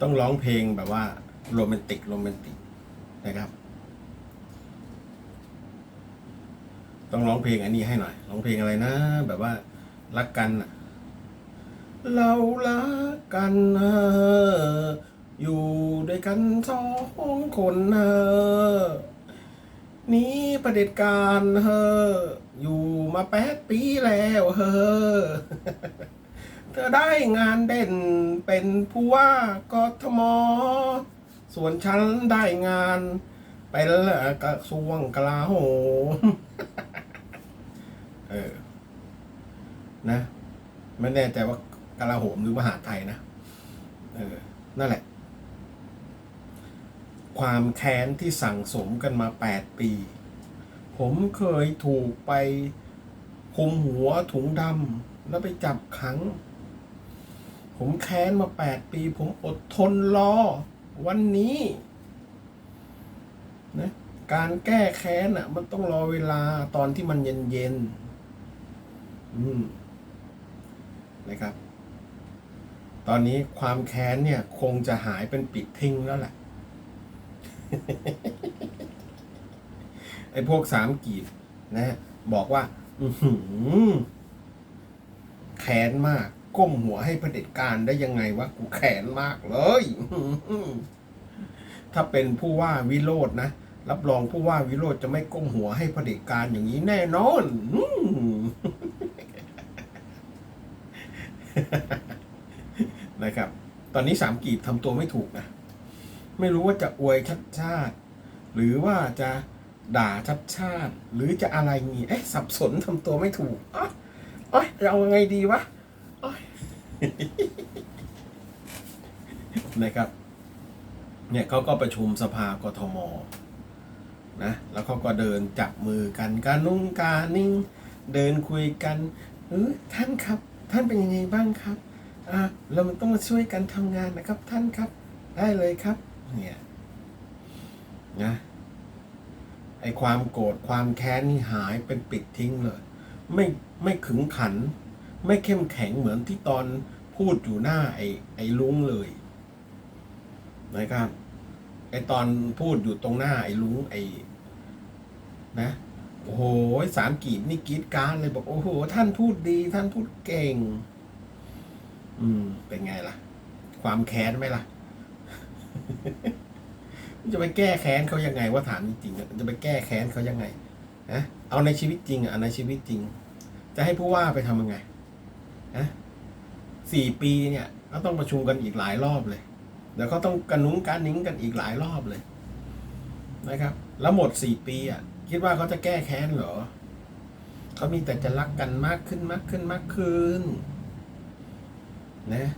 ต้องร้องเพลงแบบว่าโรแมนติกโรแมนติกนะครับ ต้องร้องเพลงอันนี้ให้หน่อยร้องเพลงอะไรนะ แบบว่ารักกันอะเรารักกันเอออยู่ด้วยกันสองคนเออนี้ประเด็จการเฮออยู่มาแปดปีแล้วเฮอ เธอได้งานเด่นเป็นผู้ว่ากทม ส่วนฉันได้งานเป็นกระทรวงกลาโหมเออ นะไม่แน่ใจว่ากลาโหมหรือมหาไทยนะ เออ นั่นแหละ ความแค้นที่สั่งสมกันมาแปดปี ผมเคยถูกไปคุมหัวถุงดำแล้วไปจับขัง ผมแค้นมาแปดปี ผมอดทนรอ วันนี้นะการแก้แค้นอะ มันต้องรอเวลาตอนที่มันเย็นเย็นๆอืมนะครับ ตอนนี้ความแค้นเนี่ย คงจะหายเป็นปิดทิ้งแล้วแหละไอ้พวกสามกีบนะบอกว่า อือหือแค้นมาก ก้มหัวให้เผด็จการได้ยังไงวะกูแค้นมากเลย ถ้าเป็นผู้ว่าวิโรจนะรับรองผู้ว่าวิโรจน์จะไม่ก้มหัวให้เผด็จการอย่างนี้แน่นอนนะครับ ตอนนี้สามกีบทำตัวไม่ถูกนะ ไม่รู้ว่าจะอวยชัดชาติ หรือว่าจะด่าชัดชาติ หรือจะอะไรงี้เอ๊ะสับสนทำตัวไม่ถูกอ๋ออ๋อยจะเอาไงดีวะ นะครับ เนี่ยเขาก็ประชุมสภากทมนะ แล้วเขาก็เดินจับมือกันการนุ่งการนิ่ง เดินคุยกันเออท่านครับ ท่านเป็นยังไงบ้างครับ อ่าเรามันต้องมาช่วยกันทำงานนะครับ ท่านครับ ได้เลยครับ เนี่ยนะไอความโกรธความแค้นนี่หายเป็นปิดทิ้งเลย ไม่ไม่ขึงขัน ไม่เข้มแข็งเหมือนที่ตอน พูดอยู่หน้าไอ้ไอ้ลุงเลยนะครับไอ้ตอนพูดอยู่ตรงหน้าไอ้ลุงไอ้นะโอ้โหสามกีบนี่กีดการเลยบอกโอ้โห ท่านพูดดี ท่านพูดเก่ง อืม เป็นไงล่ะ ความแค้นไหมล่ะ จะไปแก้แค้นเขายังไงว่าถามจริงๆจะไปแก้แค้นเขายังไงนะเอาในชีวิตจริงอะในชีวิตจริง จะให้ผู้ว่าไปทำยังไงนะ สี่ปีเนี่ยเขาต้องประชุมกันอีกหลายรอบเลยเดี๋ยวเขาต้องกระนุ้งการนิ้งกันอีกหลายรอบเลย นะครับ แล้วหมดสี่ปีอะ คิดว่าเขาจะแก้แค้นเหรอเขามีแต่จะรักกันมากขึ้นมากขึ้นมากขึ้น นะ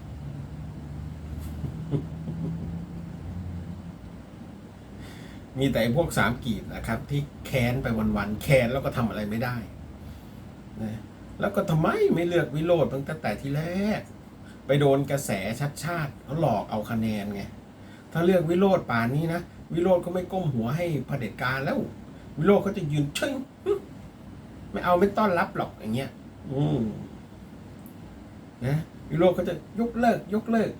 มีแต่ไอ้พวกสามกีบนะครับ ที่แค้นไปวันๆแค้นแล้วก็ทำอะไรไม่ได้นะแล้วก็ทำไมไม่เลือกวิโรธตั้งแต่ที่แรก ไปโดนกระแสชัดชาติเขาหลอกเอาคะแนนไง ถ้าเลือกวิโรธป่านนี้นะ วิโรธก็ไม่ก้มหัวให้เผด็จการแล้ว วิโรธก็จะยืนเชิงไม่เอาไม่ต้อนรับหรอกอย่างเงี้ย อืมนะวิโรธก็จะยกเลิก ยกเลิก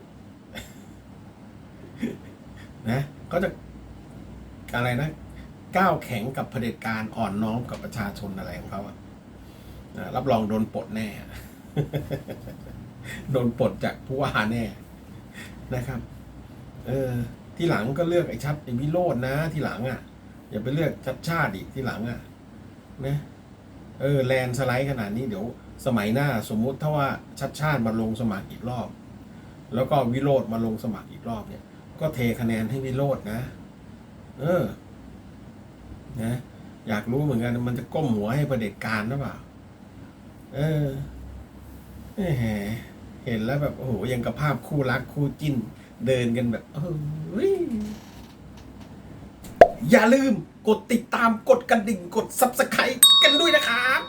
นะเขาจะอะไรนะก้าวแข็งกับเผด็จการอ่อนน้อมกับประชาชนอะไรของเขาอะรับรองโดนปลดแน่ โดนปลดจากผู้ว่าแน่นะครับ เออ ที่หลังก็เลือกไอ้ชัดไอ้วิโรจน์นะที่หลังอะ อย่าไปเลือกชัดชาติอีกที่หลังอะนะเออแลนสไลด์ขนาดนี้เดี๋ยวสมัยหน้าสมมุติถ้าว่าชัดชาติมาลงสมัครอีกรอบ แล้วก็วิโรจน์มาลงสมัครอีกรอบเนี่ย ก็เทคะแนนให้วิโรจน์นะ เออ นะอยากรู้เหมือนกันมันจะก้มหัวให้ประเด็จการหรือเปล่า เออแหม เห็นแล้วแบบโอ้โหยังกับภาพคู่รักคู่จิ้น เดินกันแบบเอ้ยอย่าลืมกดติดตามกดกระดิ่งกด subscribe กันด้วยนะครับ